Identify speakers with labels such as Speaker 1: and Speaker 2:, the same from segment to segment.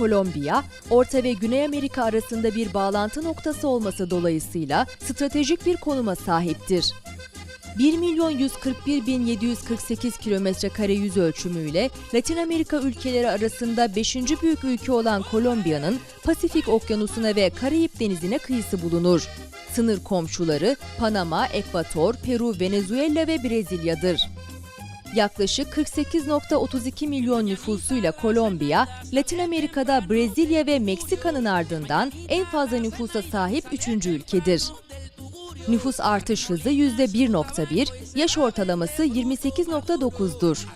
Speaker 1: Kolombiya, Orta ve Güney Amerika arasında bir bağlantı noktası olması dolayısıyla stratejik bir konuma sahiptir. 1 milyon 141 bin 748 kilometre kare yüz ölçümüyle Latin Amerika ülkeleri arasında 5. büyük ülke olan Kolombiya'nın Pasifik Okyanusu'na ve Karayip Denizi'ne kıyısı bulunur. Sınır komşuları Panama, Ekvator, Peru, Venezuela ve Brezilya'dır. Yaklaşık 48.32 milyon nüfusuyla Kolombiya, Latin Amerika'da Brezilya ve Meksika'nın ardından en fazla nüfusa sahip üçüncü ülkedir. Nüfus artış hızı %1.1, yaş ortalaması 28.9'dur.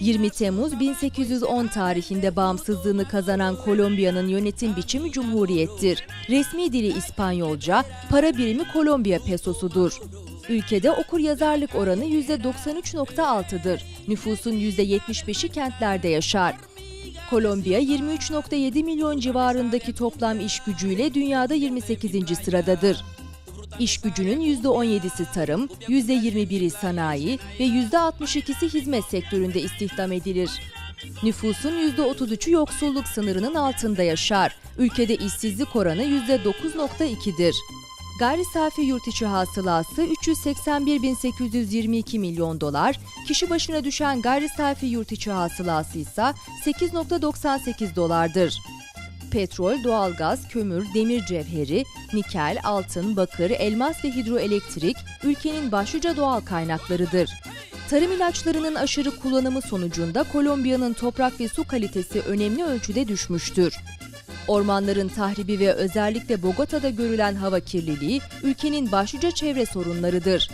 Speaker 1: 20 Temmuz 1810 tarihinde bağımsızlığını kazanan Kolombiya'nın yönetim biçimi cumhuriyettir. Resmi dili İspanyolca, para birimi Kolombiya pesosudur. Ülkede okur yazarlık oranı %93.6'dır. Nüfusun %75'i kentlerde yaşar. Kolombiya 23.7 milyon civarındaki toplam iş gücüyle dünyada 28. sıradadır. İş gücünün %17'si tarım, %21'i sanayi ve %62'si hizmet sektöründe istihdam edilir. Nüfusun %33'ü yoksulluk sınırının altında yaşar. Ülkede işsizlik oranı %9.2'dir. Gayri safi yurt içi hasılası 381.822 milyon dolar, kişi başına düşen gayri safi yurt içi hasılası ise 8.98 dolardır. Petrol, doğalgaz, kömür, demir cevheri, nikel, altın, bakır, elmas ve hidroelektrik ülkenin başlıca doğal kaynaklarıdır. Tarım ilaçlarının aşırı kullanımı sonucunda Kolombiya'nın toprak ve su kalitesi önemli ölçüde düşmüştür. Ormanların tahribi ve özellikle Bogota'da görülen hava kirliliği ülkenin başlıca çevre sorunlarıdır.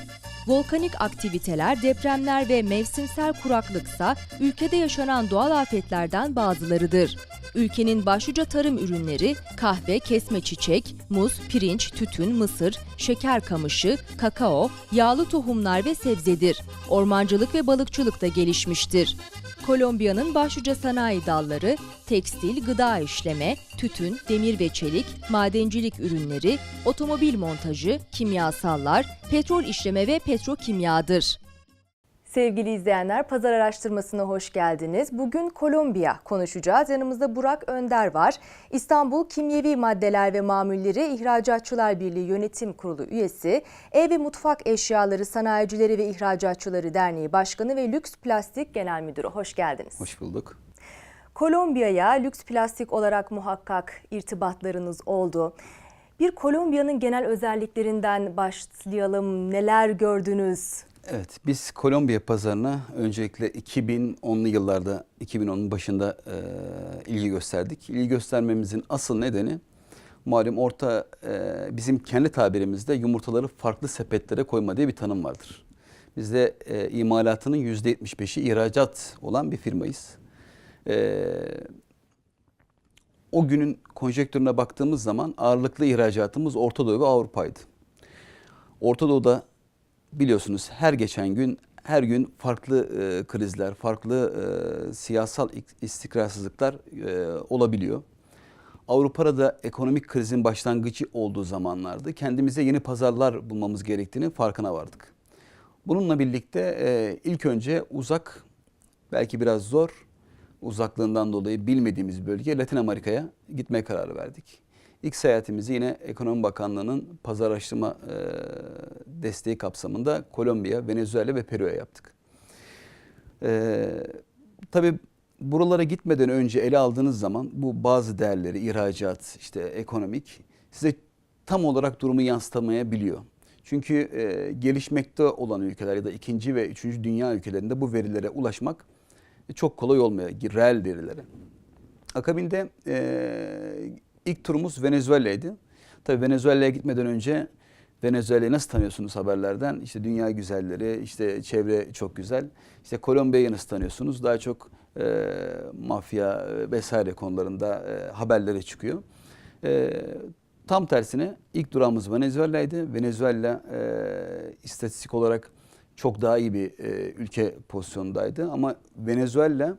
Speaker 1: Volkanik aktiviteler, depremler ve mevsimsel kuraklıksa ülkede yaşanan doğal afetlerden bazılarıdır. Ülkenin başlıca tarım ürünleri kahve, kesme çiçek, muz, pirinç, tütün, mısır, şeker kamışı, kakao, yağlı tohumlar ve sebzedir. Ormancılık ve balıkçılık da gelişmiştir. Kolombiya'nın başlıca sanayi dalları tekstil, gıda işleme, tütün, demir ve çelik, madencilik ürünleri, otomobil montajı, kimyasallar, petrol işleme ve petrokimyadır. Sevgili izleyenler, pazar araştırmasına hoş geldiniz. Bugün Kolombiya konuşacağız. Yanımızda Burak Önder var. İstanbul Kimyevi Maddeler ve Mamulleri İhracatçılar Birliği Yönetim Kurulu üyesi, Ev ve Mutfak Eşyaları Sanayicileri ve İhracatçıları Derneği Başkanı ve Lüks Plastik Genel Müdürü. Hoş geldiniz.
Speaker 2: Hoş bulduk.
Speaker 1: Kolombiya'ya lüks plastik olarak muhakkak irtibatlarınız oldu. Bir Kolombiya'nın genel özelliklerinden başlayalım. Neler gördünüz?
Speaker 2: Evet, biz Kolombiya pazarına öncelikle 2010'lu yıllarda, 2010'un başında e, ilgi gösterdik. İlgi göstermemizin asıl nedeni malum orta e, bizim kendi tabirimizde yumurtaları farklı sepetlere koyma diye bir tanım vardır. Bizde e, imalatının %75'i ihracat olan bir firmayız. E, o günün konjektürüne baktığımız zaman ağırlıklı ihracatımız Orta Doğu ve Avrupa'ydı. Orta Doğu'da biliyorsunuz her geçen gün her gün farklı e, krizler, farklı e, siyasal istikrarsızlıklar e, olabiliyor. Avrupa'da da ekonomik krizin başlangıcı olduğu zamanlarda kendimize yeni pazarlar bulmamız gerektiğini farkına vardık. Bununla birlikte e, ilk önce uzak, belki biraz zor, uzaklığından dolayı bilmediğimiz bölge Latin Amerika'ya gitmeye karar verdik. İlk seyahatimizi yine Ekonomi Bakanlığı'nın pazar araştırma e, desteği kapsamında Kolombiya, Venezuela ve Peru'ya yaptık. E, tabii buralara gitmeden önce ele aldığınız zaman bu bazı değerleri, ihracat, işte ekonomik size tam olarak durumu yansıtamayabiliyor. Çünkü e, gelişmekte olan ülkeler ya da ikinci ve üçüncü dünya ülkelerinde bu verilere ulaşmak çok kolay olmuyor, reel verilere. Akabinde e, ilk turumuz Venezuela'ydı. Tabii Venezuela'ya gitmeden önce Venezuela'yı nasıl tanıyorsunuz haberlerden? İşte dünya güzelleri, işte çevre çok güzel. İşte Kolombiya'yı nasıl tanıyorsunuz? Daha çok e, mafya vesaire konularında e, haberlere çıkıyor. E, tam tersine ilk durağımız Venezuela'ydı. Venezuela e, istatistik olarak çok daha iyi bir e, ülke pozisyondaydı. Ama Venezuela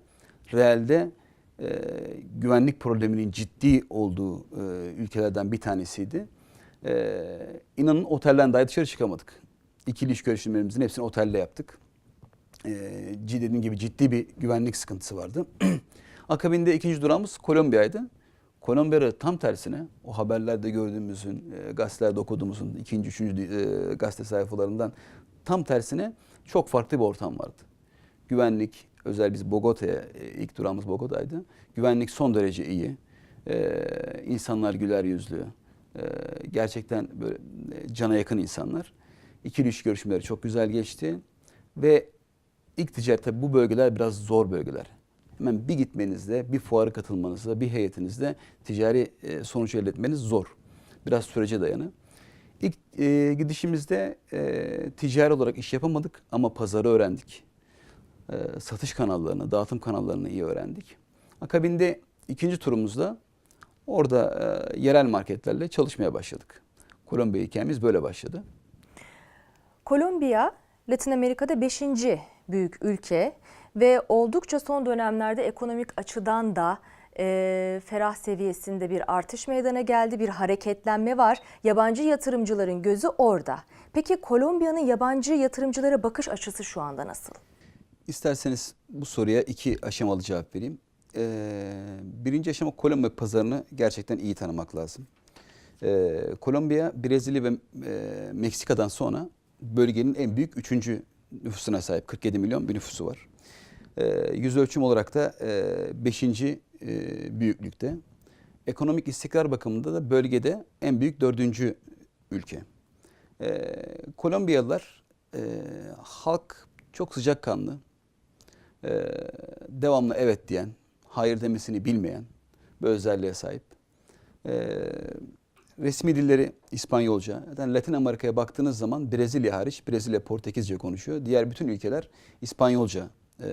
Speaker 2: realde e, güvenlik probleminin ciddi olduğu e, ülkelerden bir tanesiydi. E, inanın otelden dahi dışarı çıkamadık. İkili iş görüşmelerimizin hepsini otelde yaptık. E, dediğim gibi ciddi bir güvenlik sıkıntısı vardı. Akabinde ikinci durağımız Kolombiya'ydı. Kolombiya tam tersine o haberlerde gördüğümüzün, e, gazetelerde okuduğumuzun ikinci, üçüncü e, gazete sayfalarından tam tersine çok farklı bir ortam vardı. Güvenlik, özel biz Bogota'ya, e, ilk durağımız Bogota'ydı. Güvenlik son derece iyi. E, insanlar güler yüzlü. E, gerçekten böyle e, cana yakın insanlar. İkili iş görüşmeleri çok güzel geçti. Ve ilk ticaret tabii bu bölgeler biraz zor bölgeler. Hemen bir gitmenizde, bir fuara katılmanızda, bir heyetinizde ticari e, sonuç elde etmeniz zor. Biraz sürece dayanı. İlk e, gidişimizde e, ticari olarak iş yapamadık ama pazarı öğrendik. E, satış kanallarını, dağıtım kanallarını iyi öğrendik. Akabinde ikinci turumuzda orada e, yerel marketlerle çalışmaya başladık. Kolombiya hikayemiz böyle başladı.
Speaker 3: Kolombiya, Latin Amerika'da 5. büyük ülke ve oldukça son dönemlerde ekonomik açıdan da e, ferah seviyesinde bir artış meydana geldi, bir hareketlenme var. Yabancı yatırımcıların gözü orada. Peki Kolombiya'nın yabancı yatırımcılara bakış açısı şu anda nasıl?
Speaker 2: İsterseniz bu soruya iki aşamalı cevap vereyim. Ee, birinci aşama Kolombiya pazarını gerçekten iyi tanımak lazım. Ee, Kolombiya, Brezilya ve e, Meksika'dan sonra bölgenin en büyük üçüncü nüfusuna sahip. 47 milyon bir nüfusu var. Ee, yüz ölçüm olarak da e, beşinci e, büyüklükte. Ekonomik istikrar bakımında da bölgede en büyük dördüncü ülke. Ee, Kolombiyalılar e, halk çok sıcakkanlı, e, devamlı evet diyen, hayır demesini bilmeyen bir özelliğe sahip. E, resmi dilleri İspanyolca. Zaten Latin Amerika'ya baktığınız zaman Brezilya hariç, Brezilya Portekizce konuşuyor. Diğer bütün ülkeler İspanyolca e,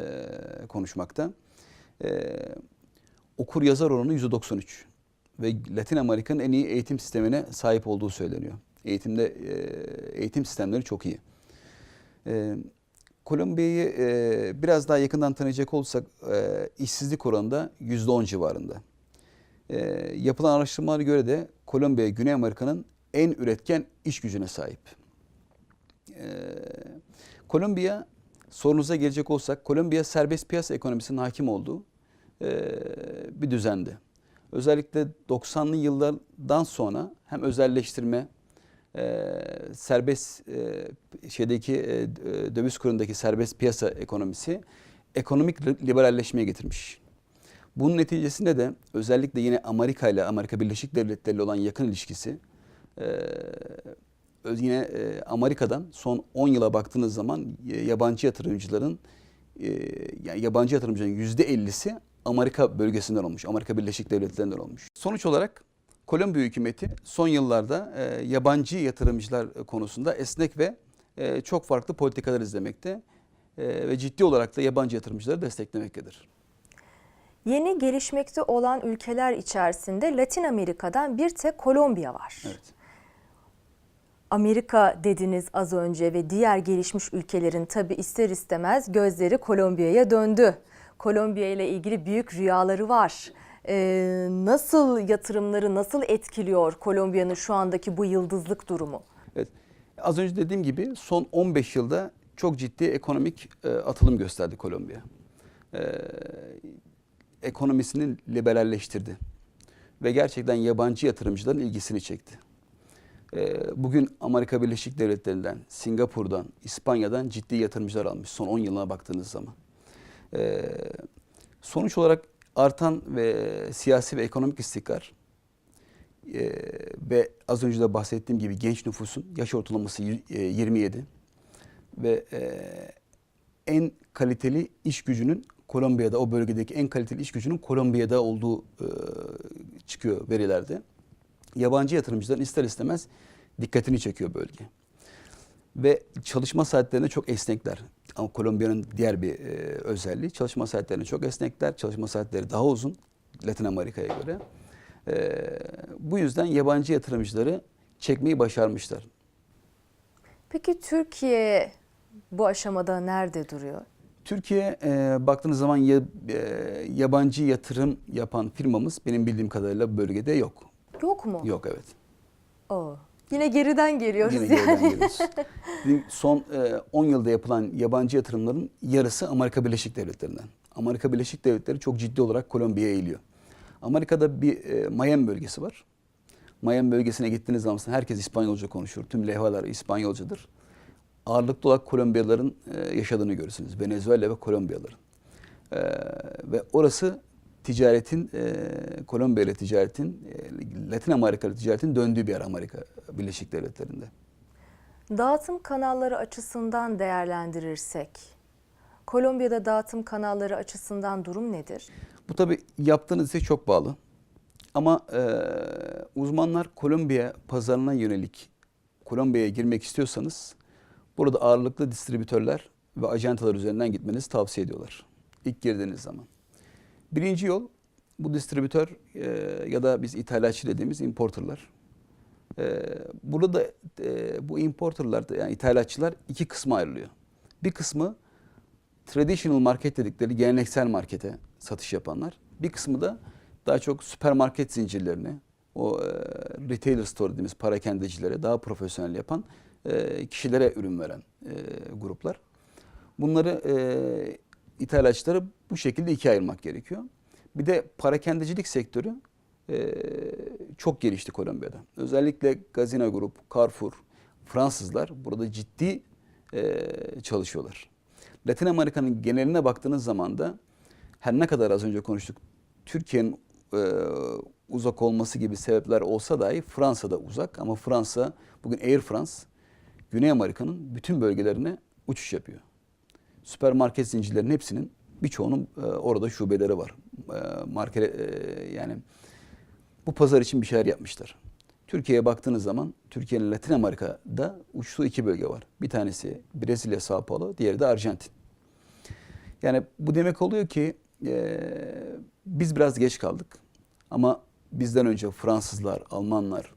Speaker 2: konuşmakta. E, okur yazar oranı %93 ve Latin Amerika'nın en iyi eğitim sistemine sahip olduğu söyleniyor. Eğitimde e, eğitim sistemleri çok iyi. E, Kolombiya'yı e, biraz daha yakından tanıyacak olursak e, işsizlik oranında %10 civarında. E, yapılan araştırmalara göre de Kolombiya Güney Amerika'nın en üretken iş gücüne sahip. E, Kolombiya sorunuza gelecek olsak Kolombiya serbest piyasa ekonomisinin hakim olduğu e, bir düzendi. Özellikle 90'lı yıllardan sonra hem özelleştirme e, serbest e, şeydeki e, döviz kurundaki serbest piyasa ekonomisi ekonomik liberalleşmeye getirmiş. Bunun neticesinde de özellikle yine Amerika ile Amerika Birleşik Devletleri ile olan yakın ilişkisi e, yine e, Amerika'dan son 10 yıla baktığınız zaman e, yabancı yatırımcıların e, yani yabancı yatırımcıların %50'si Amerika bölgesinden olmuş. Amerika Birleşik Devletleri'nden olmuş. Sonuç olarak Kolombiya hükümeti son yıllarda e, yabancı yatırımcılar konusunda esnek ve e, çok farklı politikalar izlemekte e, ve ciddi olarak da yabancı yatırımcıları desteklemektedir.
Speaker 3: Yeni gelişmekte olan ülkeler içerisinde Latin Amerika'dan bir tek Kolombiya var.
Speaker 2: Evet.
Speaker 3: Amerika dediniz az önce ve diğer gelişmiş ülkelerin tabi ister istemez gözleri Kolombiya'ya döndü. Kolombiya ile ilgili büyük rüyaları var. Ee, nasıl yatırımları nasıl etkiliyor Kolombiya'nın şu andaki bu yıldızlık durumu?
Speaker 2: Evet. Az önce dediğim gibi son 15 yılda çok ciddi ekonomik e, atılım gösterdi Kolombiya. E, ekonomisini liberalleştirdi ve gerçekten yabancı yatırımcıların ilgisini çekti. E, bugün Amerika Birleşik Devletleri'nden, Singapur'dan, İspanya'dan ciddi yatırımcılar almış son 10 yılına baktığınız zaman. Sonuç olarak artan ve siyasi ve ekonomik istikrar e, ve az önce de bahsettiğim gibi genç nüfusun yaş ortalaması y- e, 27 ve e, en kaliteli iş gücünün Kolombiya'da o bölgedeki en kaliteli iş gücünün Kolombiya'da olduğu e, çıkıyor verilerde. Yabancı yatırımcıların ister istemez dikkatini çekiyor bölge. Ve çalışma saatlerinde çok esnekler. Ama Kolombiya'nın diğer bir e, özelliği çalışma saatlerinde çok esnekler. Çalışma saatleri daha uzun Latin Amerika'ya göre. E, bu yüzden yabancı yatırımcıları çekmeyi başarmışlar.
Speaker 3: Peki Türkiye bu aşamada nerede duruyor?
Speaker 2: Türkiye e, baktığınız zaman ya, e, yabancı yatırım yapan firmamız benim bildiğim kadarıyla bölgede yok.
Speaker 3: Yok mu?
Speaker 2: Yok evet.
Speaker 3: Oo. Yine geriden geliyoruz
Speaker 2: Yine
Speaker 3: yani.
Speaker 2: geriden geliyoruz. Son e, 10 yılda yapılan yabancı yatırımların yarısı Amerika Birleşik Devletleri'nden. Amerika Birleşik Devletleri çok ciddi olarak Kolombiya'ya eğiliyor. Amerika'da bir e, Miami bölgesi var. Miami bölgesine gittiğiniz zaman herkes İspanyolca konuşur. Tüm levhalar İspanyolcadır. Ağırlıklı olarak Kolombiyalıların e, yaşadığını görürsünüz. Venezuela ve Kolombiyalıların. E, ve orası ticaretin, e, Kolombiya ile ticaretin, e, Latin Amerika ile ticaretin döndüğü bir yer Amerika Birleşik Devletleri'nde.
Speaker 3: Dağıtım kanalları açısından değerlendirirsek, Kolombiya'da dağıtım kanalları açısından durum nedir?
Speaker 2: Bu tabi yaptığınız işe çok bağlı. Ama e, uzmanlar Kolombiya pazarına yönelik Kolombiya'ya girmek istiyorsanız burada ağırlıklı distribütörler ve ajantalar üzerinden gitmenizi tavsiye ediyorlar. İlk girdiğiniz zaman. Birinci yol bu distribütör e, ya da biz ithalatçı dediğimiz importerlar. E, burada e, bu importerlar yani ithalatçılar iki kısma ayrılıyor. Bir kısmı traditional market dedikleri geleneksel markete satış yapanlar. Bir kısmı da daha çok süpermarket zincirlerine, o e, retailer store dediğimiz parakendecilere daha profesyonel yapan e, kişilere ürün veren e, gruplar. Bunları e, ithalatçıları bu şekilde ikiye ayırmak gerekiyor. Bir de parakendecilik sektörü e, çok gelişti Kolombiya'da. Özellikle Gazina Grup, Carrefour, Fransızlar burada ciddi e, çalışıyorlar. Latin Amerika'nın geneline baktığınız zaman da her ne kadar az önce konuştuk Türkiye'nin e, uzak olması gibi sebepler olsa dahi Fransa'da uzak ama Fransa bugün Air France Güney Amerika'nın bütün bölgelerine uçuş yapıyor. Süpermarket zincirlerinin hepsinin birçoğunun e, orada şubeleri var. E, market e, yani bu pazar için bir şeyler yapmışlar. Türkiye'ye baktığınız zaman Türkiye'nin Latin Amerika'da uçtuğu iki bölge var. Bir tanesi Brezilya, Sao Paulo, diğeri de Arjantin. Yani bu demek oluyor ki e, biz biraz geç kaldık. Ama bizden önce Fransızlar, Almanlar,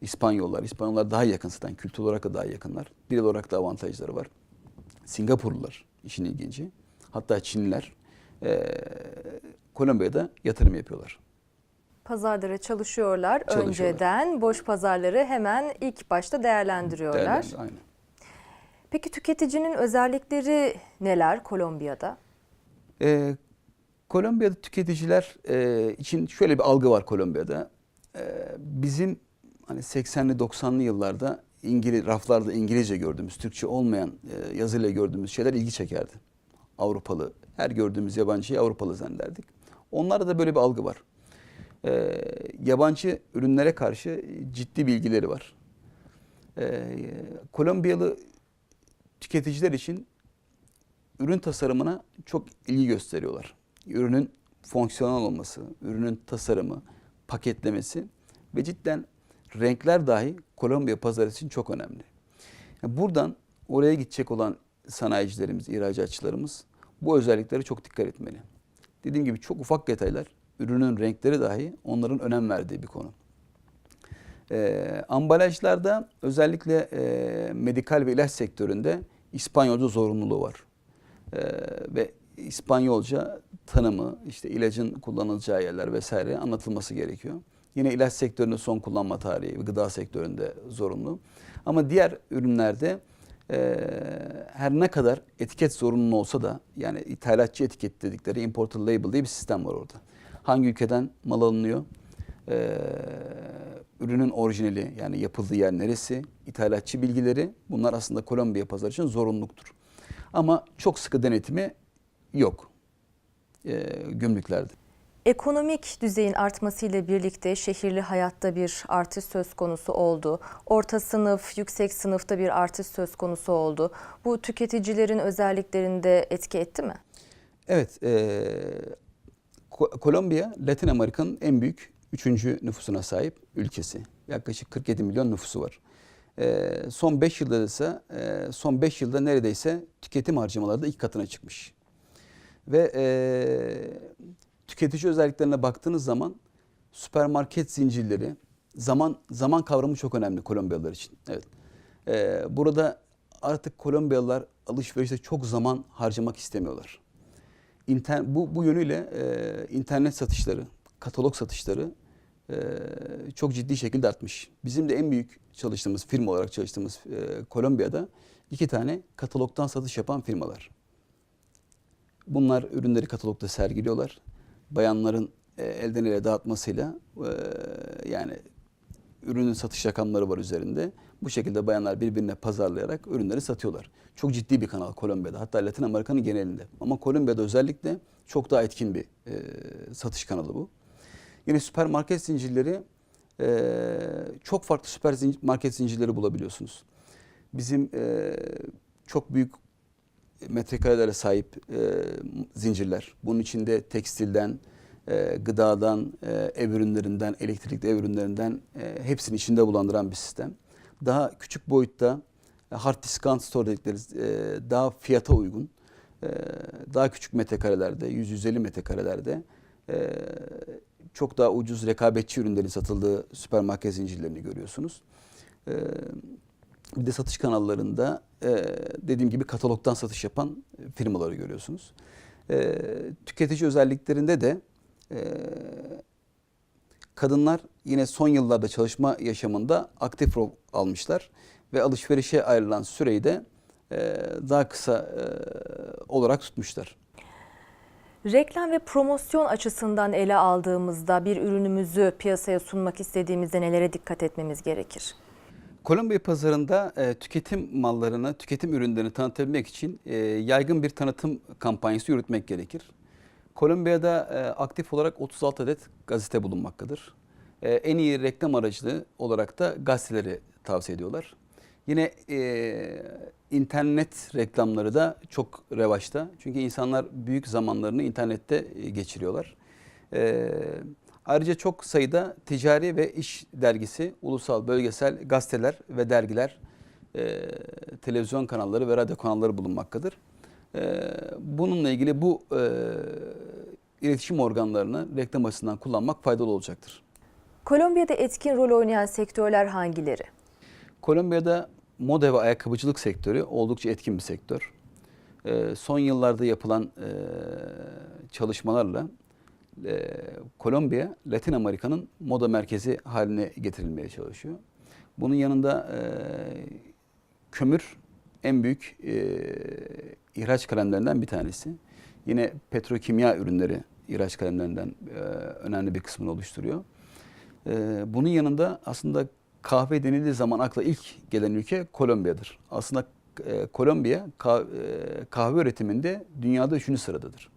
Speaker 2: İspanyollar, İspanyollar daha yakın zaten kültür olarak da daha yakınlar. Dil olarak da avantajları var. Singapurlular işin ilginci. Hatta Çinliler e, Kolombiya'da yatırım yapıyorlar.
Speaker 3: Pazarlara çalışıyorlar,
Speaker 2: Çalışıyorlar.
Speaker 3: önceden. Boş pazarları hemen ilk başta değerlendiriyorlar.
Speaker 2: Değerlendi- Aynen.
Speaker 3: Peki tüketicinin özellikleri neler Kolombiya'da?
Speaker 2: Ee, Kolombiya'da tüketiciler e, için şöyle bir algı var Kolombiya'da. Ee, bizim hani 80'li 90'lı yıllarda İngiliz raflarda İngilizce gördüğümüz, Türkçe olmayan e, yazıyla gördüğümüz şeyler ilgi çekerdi. Avrupalı, her gördüğümüz yabancıyı Avrupalı zannederdik. Onlarda da böyle bir algı var. Ee, yabancı ürünlere karşı ciddi bilgileri var. Ee, Kolombiyalı tüketiciler için ürün tasarımına çok ilgi gösteriyorlar. Ürünün fonksiyonel olması, ürünün tasarımı, paketlemesi ve cidden renkler dahi Kolombiya pazarı için çok önemli. Yani buradan oraya gidecek olan sanayicilerimiz, ihracatçılarımız bu özelliklere çok dikkat etmeli. Dediğim gibi çok ufak detaylar, ürünün renkleri dahi onların önem verdiği bir konu. Ee, ambalajlarda özellikle e, medikal ve ilaç sektöründe İspanyolca zorunluluğu var. Ee, ve İspanyolca tanımı, işte ilacın kullanılacağı yerler vesaire anlatılması gerekiyor. Yine ilaç sektöründe son kullanma tarihi gıda sektöründe zorunlu. Ama diğer ürünlerde e, her ne kadar etiket zorunlu olsa da yani ithalatçı etiket dedikleri importer label diye bir sistem var orada. Hangi ülkeden mal alınıyor? Ee, ürünün orijinali yani yapıldığı yer neresi, ithalatçı bilgileri bunlar aslında Kolombiya pazarı için zorunluluktur. Ama çok sıkı denetimi yok e, gümrüklerde.
Speaker 3: Ekonomik düzeyin artmasıyla birlikte şehirli hayatta bir artış söz konusu oldu. Orta sınıf, yüksek sınıfta bir artış söz konusu oldu. Bu tüketicilerin özelliklerinde etki etti mi?
Speaker 2: Evet, e, Ko- Kolombiya Latin Amerika'nın en büyük üçüncü nüfusuna sahip ülkesi. Yaklaşık 47 milyon nüfusu var. E, son 5 yılda ise e, son 5 yılda neredeyse tüketim harcamaları da ilk katına çıkmış. Ve e, tüketici özelliklerine baktığınız zaman süpermarket zincirleri zaman zaman kavramı çok önemli Kolombiyalılar için. Evet. E, burada artık Kolombiyalılar alışverişte çok zaman harcamak istemiyorlar. İnter, bu, bu yönüyle e, internet satışları, katalog satışları e, çok ciddi şekilde artmış. Bizim de en büyük çalıştığımız firma olarak çalıştığımız e, Kolombiya'da iki tane katalogdan satış yapan firmalar. Bunlar ürünleri katalogda sergiliyorlar. Bayanların e, elden ele dağıtmasıyla e, yani ürünün satış rakamları var üzerinde. Bu şekilde bayanlar birbirine pazarlayarak ürünleri satıyorlar. Çok ciddi bir kanal Kolombiya'da hatta Latin Amerika'nın genelinde. Ama Kolombiya'da özellikle çok daha etkin bir e, satış kanalı bu. Yine süpermarket zincirleri e, çok farklı süpermarket zincirleri bulabiliyorsunuz. Bizim e, çok büyük metrekarelere sahip e, zincirler. Bunun içinde tekstilden, e, gıdadan, e, ev ürünlerinden, elektrikli ev ürünlerinden e, hepsini içinde bulandıran bir sistem. Daha küçük boyutta e, hard discount store dedikleri e, daha fiyata uygun, e, daha küçük metrekarelerde, 100-150 metrekarelerde e, çok daha ucuz rekabetçi ürünlerin satıldığı süpermarket zincirlerini görüyorsunuz. E, bir de satış kanallarında e, dediğim gibi katalogdan satış yapan firmaları görüyorsunuz. E, tüketici özelliklerinde de e, kadınlar yine son yıllarda çalışma yaşamında aktif rol almışlar ve alışverişe ayrılan süreyi de e, daha kısa e, olarak tutmuşlar.
Speaker 3: Reklam ve promosyon açısından ele aldığımızda bir ürünümüzü piyasaya sunmak istediğimizde nelere dikkat etmemiz gerekir?
Speaker 2: Kolombiya pazarında e, tüketim mallarını, tüketim ürünlerini tanıtabilmek için e, yaygın bir tanıtım kampanyası yürütmek gerekir. Kolombiya'da e, aktif olarak 36 adet gazete bulunmaktadır. E, en iyi reklam aracılığı olarak da gazeteleri tavsiye ediyorlar. Yine e, internet reklamları da çok revaçta. Çünkü insanlar büyük zamanlarını internette e, geçiriyorlar. E, ayrıca çok sayıda ticari ve iş dergisi, ulusal, bölgesel gazeteler ve dergiler, e, televizyon kanalları ve radyo kanalları bulunmaktadır. E, bununla ilgili bu e, iletişim organlarını reklam açısından kullanmak faydalı olacaktır.
Speaker 3: Kolombiya'da etkin rol oynayan sektörler hangileri?
Speaker 2: Kolombiya'da moda ve ayakkabıcılık sektörü oldukça etkin bir sektör. Ee, son yıllarda yapılan e, çalışmalarla e, Kolombiya, Latin Amerika'nın moda merkezi haline getirilmeye çalışıyor. Bunun yanında e, kömür en büyük e, ihraç kalemlerinden bir tanesi. Yine petrokimya ürünleri ihraç kalemlerinden e, önemli bir kısmını oluşturuyor. E, bunun yanında aslında kahve denildiği zaman akla ilk gelen ülke Kolombiya'dır. Aslında e, Kolombiya kah- e, kahve üretiminde dünyada üçüncü sıradadır.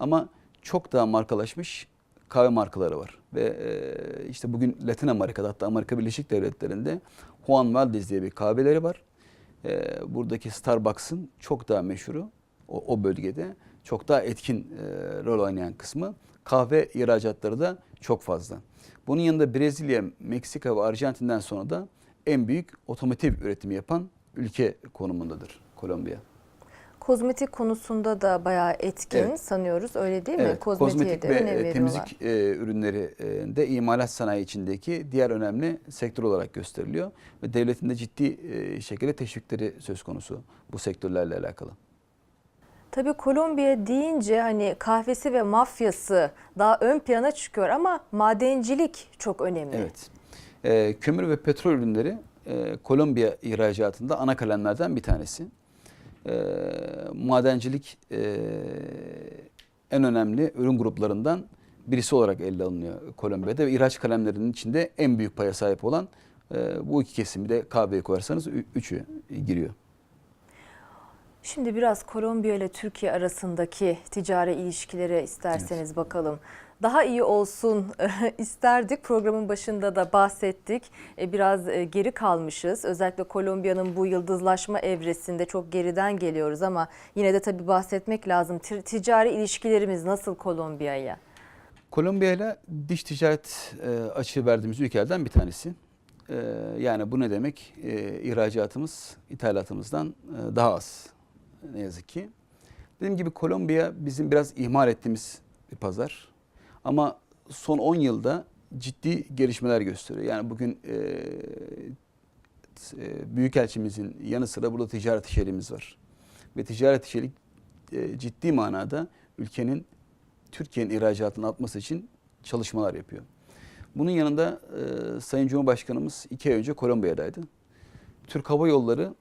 Speaker 2: Ama çok daha markalaşmış kahve markaları var. Ve e, işte bugün Latin Amerika'da hatta Amerika Birleşik Devletleri'nde Juan Valdez diye bir kahveleri var. E, buradaki Starbucks'ın çok daha meşhuru o, bölgede çok daha etkin e, rol oynayan kısmı. Kahve ihracatları da çok fazla. Bunun yanında Brezilya, Meksika ve Arjantin'den sonra da en büyük otomotiv üretimi yapan ülke konumundadır Kolombiya.
Speaker 3: Kozmetik konusunda da bayağı etkin
Speaker 2: Evet.
Speaker 3: sanıyoruz öyle değil mi?
Speaker 2: Evet, kozmetik
Speaker 3: de
Speaker 2: ve e, temizlik e, ürünleri e, de imalat sanayi içindeki diğer önemli sektör olarak gösteriliyor. Ve devletin de ciddi e, şekilde teşvikleri söz konusu bu sektörlerle alakalı.
Speaker 3: Tabii Kolombiya deyince hani kahvesi ve mafyası daha ön plana çıkıyor ama madencilik çok önemli.
Speaker 2: Evet. E, kömür ve petrol ürünleri e, Kolombiya ihracatında ana kalemlerden bir tanesi. E, madencilik e, en önemli ürün gruplarından birisi olarak ele alınıyor Kolombiya'da ve ihraç kalemlerinin içinde en büyük paya sahip olan e, bu iki kesimi de kahveye koyarsanız üçü giriyor.
Speaker 3: Şimdi biraz Kolombiya ile Türkiye arasındaki ticari ilişkilere isterseniz bakalım. Daha iyi olsun isterdik. Programın başında da bahsettik. E, Biraz e, geri kalmışız. Özellikle Kolombiya'nın bu yıldızlaşma evresinde çok geriden geliyoruz ama yine de tabii bahsetmek lazım. Ti- Ticari ilişkilerimiz nasıl Kolombiya'ya?
Speaker 2: Kolombiya ile dış ticaret e, açığı verdiğimiz ülkelerden bir tanesi. Yani bu ne demek? İhracatımız ithalatımızdan daha az ne yazık ki. Dediğim gibi Kolombiya bizim biraz ihmal ettiğimiz bir pazar. Ama son 10 yılda ciddi gelişmeler gösteriyor. Yani bugün e, e, Büyükelçimizin yanı sıra burada ticaret işlerimiz var. Ve ticaret işleri e, ciddi manada ülkenin Türkiye'nin ihracatını artması için çalışmalar yapıyor. Bunun yanında e, Sayın Cumhurbaşkanımız iki ay önce Kolombiya'daydı. Türk Hava Yolları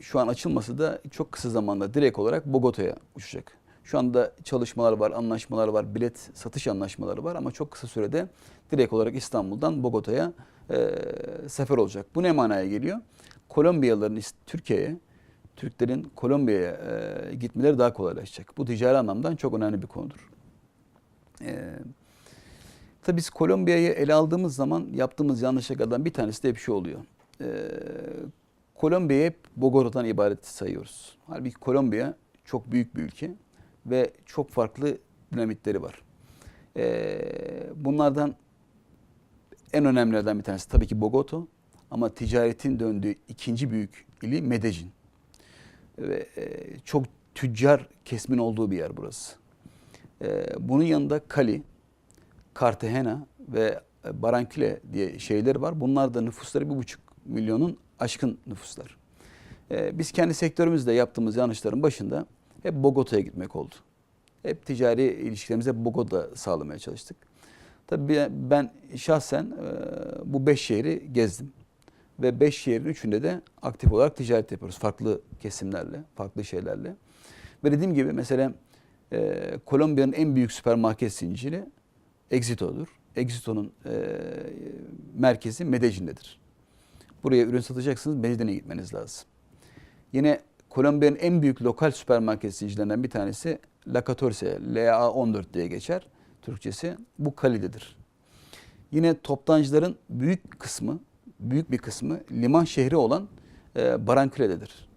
Speaker 2: şu an açılması da çok kısa zamanda direkt olarak Bogota'ya uçacak. Şu anda çalışmalar var, anlaşmalar var, bilet satış anlaşmaları var ama çok kısa sürede direkt olarak İstanbul'dan Bogota'ya e, sefer olacak. Bu ne manaya geliyor? Kolombiyalıların Türkiye'ye, Türklerin Kolombiya'ya e, gitmeleri daha kolaylaşacak. Bu ticari anlamdan çok önemli bir konudur. E, tabii biz Kolombiya'yı ele aldığımız zaman yaptığımız yanlışlıklardan bir tanesi de hep şu oluyor. E, Kolombiya'yı hep Bogota'dan ibaret sayıyoruz. Halbuki Kolombiya çok büyük bir ülke ve çok farklı dinamitleri var. Ee, bunlardan en önemlilerden bir tanesi tabii ki Bogota ama ticaretin döndüğü ikinci büyük ili Medellin. Ve e, çok tüccar kesmin olduğu bir yer burası. Ee, bunun yanında Cali, Cartagena ve e, Barranquilla diye şeyler var. Bunlar da nüfusları bir buçuk milyonun aşkın nüfuslar. Ee, biz kendi sektörümüzde yaptığımız yanlışların başında hep Bogota'ya gitmek oldu. Hep ticari ilişkilerimizi hep Bogota sağlamaya çalıştık. Tabii ben- ben şahsen e, bu beş şehri gezdim. Ve beş şehrin üçünde de aktif olarak ticaret yapıyoruz. Farklı kesimlerle, farklı şeylerle. Ve dediğim gibi mesela e, Kolombiya'nın en büyük süpermarket zinciri Exito'dur. Exito'nun e, merkezi Medellin'dedir. Buraya ürün satacaksınız Medellin'e gitmeniz lazım. Yine Kolombiya'nın en büyük lokal süpermarket zincirlerinden bir tanesi La Catorce, LA14 diye geçer Türkçesi. Bu Cali'dedir. Yine toptancıların büyük kısmı, büyük bir kısmı liman şehri olan e, Barranquilla'dadır.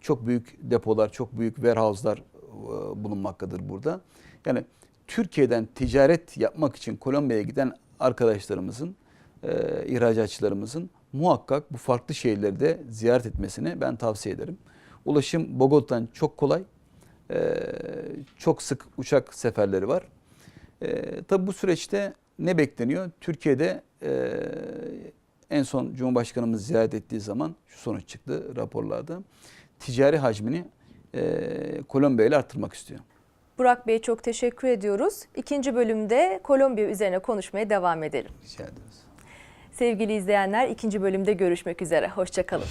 Speaker 2: Çok büyük depolar, çok büyük warehouse'lar e, bulunmaktadır burada. Yani Türkiye'den ticaret yapmak için Kolombiya'ya giden arkadaşlarımızın, e, ihracatçılarımızın muhakkak bu farklı şehirleri de ziyaret etmesini ben tavsiye ederim. Ulaşım Bogota'dan çok kolay. E, çok sık uçak seferleri var. E, tabii bu süreçte ne bekleniyor? Türkiye'de e, en son Cumhurbaşkanımız ziyaret ettiği zaman şu sonuç çıktı raporlarda. Ticari hacmini e, Kolombiya ile arttırmak istiyor.
Speaker 3: Burak Bey çok teşekkür ediyoruz. İkinci bölümde Kolombiya üzerine konuşmaya devam edelim.
Speaker 2: Rica ederiz.
Speaker 3: Sevgili izleyenler ikinci bölümde görüşmek üzere. Hoşçakalın.